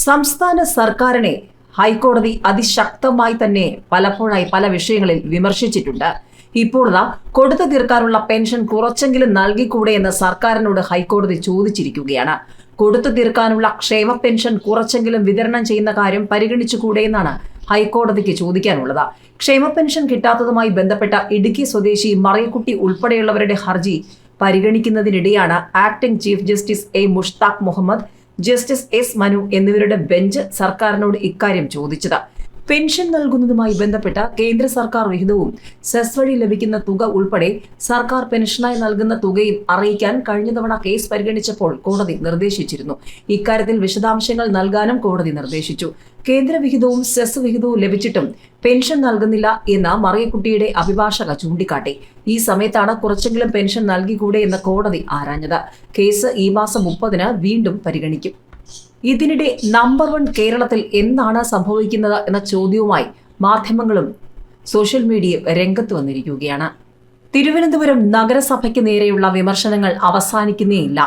സംസ്ഥാന സർക്കാരിനെ ഹൈക്കോടതി അതിശക്തമായി തന്നെ പലപ്പോഴായി പല വിഷയങ്ങളിൽ വിമർശിച്ചിട്ടുണ്ട്. ഇപ്പോൾ കൊടുത്തു തീർക്കാനുള്ള പെൻഷൻ കുറച്ചെങ്കിലും നൽകിക്കൂടെ എന്ന് സർക്കാരിനോട് ഹൈക്കോടതി ചോദിച്ചിരിക്കുകയാണ്. കൊടുത്തു തീർക്കാനുള്ള ക്ഷേമ പെൻഷൻ കുറച്ചെങ്കിലും വിതരണം ചെയ്യുന്ന കാര്യം പരിഗണിച്ചുകൂടെ എന്നാണ് ഹൈക്കോടതിക്ക് ചോദിക്കാനുള്ളത്. ക്ഷേമ പെൻഷൻ കിട്ടാത്തതുമായി ബന്ധപ്പെട്ട ഇടുക്കി സ്വദേശി മറിയക്കുട്ടി ഉൾപ്പെടെയുള്ളവരുടെ ഹർജി പരിഗണിക്കുന്നതിനിടെയാണ് acting chief justice A Mushtaq Muhammad justice S Manu എന്നിവരുടെ ബെഞ്ച് സർക്കാരിനോട് ഇക്കാര്യം ചോദിച്ചത്. പെൻഷൻ നൽകുന്നതുമായി ബന്ധപ്പെട്ട കേന്ദ്ര സർക്കാർ വിഹിതവും സെസ് വഴി ലഭിക്കുന്ന തുക ഉൾപ്പെടെ സർക്കാർ പെൻഷനായി നൽകുന്ന തുകയും അറിയിക്കാൻ കഴിഞ്ഞ തവണ കേസ് പരിഗണിച്ചപ്പോൾ കോടതി നിർദ്ദേശിച്ചിരുന്നു. ഇക്കാര്യത്തിൽ വിശദാംശങ്ങൾ നൽകാനും കോടതി നിർദ്ദേശിച്ചു. കേന്ദ്ര വിഹിതവും സെസ് വിഹിതവും ലഭിച്ചിട്ടും പെൻഷൻ നൽകുന്നില്ല എന്ന മറിയക്കുട്ടിയുടെ അഭിഭാഷക ചൂണ്ടിക്കാട്ടി. ഈ സമയത്താണ് കുറച്ചെങ്കിലും പെൻഷൻ നൽകിക്കൂടെ എന്ന് കോടതി ആരാഞ്ഞത്. കേസ് ഈ മാസം മുപ്പതിന് വീണ്ടും പരിഗണിക്കും. ഇതിനിടെ നമ്പർ വൺ കേരളത്തിൽ എന്താണ് സംഭവിക്കുന്നത് എന്ന ചോദ്യവുമായി മാധ്യമങ്ങളും സോഷ്യൽ മീഡിയയും രംഗത്ത് വന്നിരിക്കുകയാണ്. തിരുവനന്തപുരം നഗരസഭയ്ക്ക് നേരെയുള്ള വിമർശനങ്ങൾ അവസാനിക്കുന്നേയില്ല.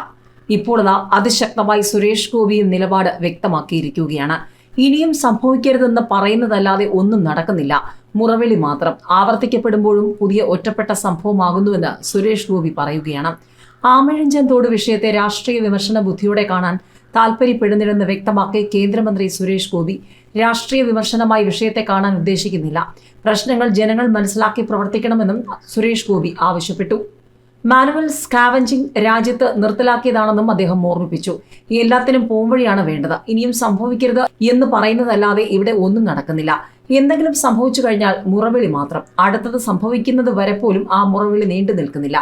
ഇപ്പോൾ അതിശക്തമായി സുരേഷ് ഗോപിയും നിലപാട് വ്യക്തമാക്കിയിരിക്കുകയാണ്. ഇനിയും സംഭവിക്കരുതെന്ന് പറയുന്നതല്ലാതെ ഒന്നും നടക്കുന്നില്ല. മുറവിളി മാത്രം. ആവർത്തിക്കപ്പെടുമ്പോഴും പുതിയ ഒറ്റപ്പെട്ട സംഭവമാകുന്നുവെന്ന് സുരേഷ് ഗോപി പറയുകയാണ്. ആമഴഞ്ചൻ തോട് വിഷയത്തെ രാഷ്ട്രീയ വിമർശന ബുദ്ധിയോടെ കാണാൻ താൽപര്യപ്പെടുന്നില്ലെന്ന് വ്യക്തമാക്കി കേന്ദ്രമന്ത്രി സുരേഷ് ഗോപി. രാഷ്ട്രീയ വിമർശനമായി വിഷയത്തെ കാണാൻ ഉദ്ദേശിക്കുന്നില്ല. പ്രശ്നങ്ങൾ ജനങ്ങൾ മനസ്സിലാക്കി പ്രവർത്തിക്കണമെന്നും സുരേഷ് ഗോപി ആവശ്യപ്പെട്ടു. മാനുവൽ സ്കാവഞ്ചിങ് രാജ്യത്ത് നിർത്തലാക്കിയതാണെന്നും അദ്ദേഹം ഓർമ്മിപ്പിച്ചു. എല്ലാത്തിനും പോംവഴിയാണ് വേണ്ടത്. ഇനിയും സംഭവിക്കരുത് എന്ന് പറയുന്നതല്ലാതെ ഇവിടെ ഒന്നും നടക്കുന്നില്ല. എന്തെങ്കിലും സംഭവിച്ചു കഴിഞ്ഞാൽ മുറവിളി മാത്രം. അടുത്തത് സംഭവിക്കുന്നത് വരെ പോലും ആ മുറവിളി നീണ്ടു നിൽക്കുന്നില്ല.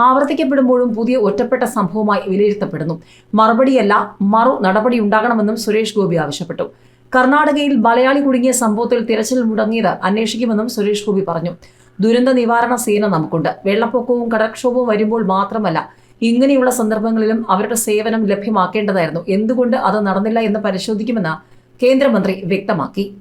ആവർത്തിക്കപ്പെടുമ്പോഴും പുതിയ ഒറ്റപ്പെട്ട സംഭവമായി വിലയിരുത്തപ്പെടുന്നു. മറുപടിയല്ല മറു നടപടി ഉണ്ടാകണമെന്നും സുരേഷ് ഗോപി ആവശ്യപ്പെട്ടു. കർണാടകയിൽ മലയാളി കുടുങ്ങിയ സംഭവത്തിൽ തിരച്ചിൽ മുടങ്ങിയത് അന്വേഷിക്കുമെന്നും സുരേഷ് ഗോപി പറഞ്ഞു. ദുരന്ത നിവാരണ സേന നമുക്കുണ്ട്. വെള്ളപ്പൊക്കവും കടക്ഷോഭവും വരുമ്പോൾ മാത്രമല്ല ഇങ്ങനെയുള്ള സന്ദർഭങ്ങളിലും അവരുടെ സേവനം ലഭ്യമാക്കേണ്ടതായിരുന്നു. എന്തുകൊണ്ട് അത് നടന്നില്ല എന്ന് പരിശോധിക്കുമെന്ന് കേന്ദ്രമന്ത്രി വ്യക്തമാക്കി.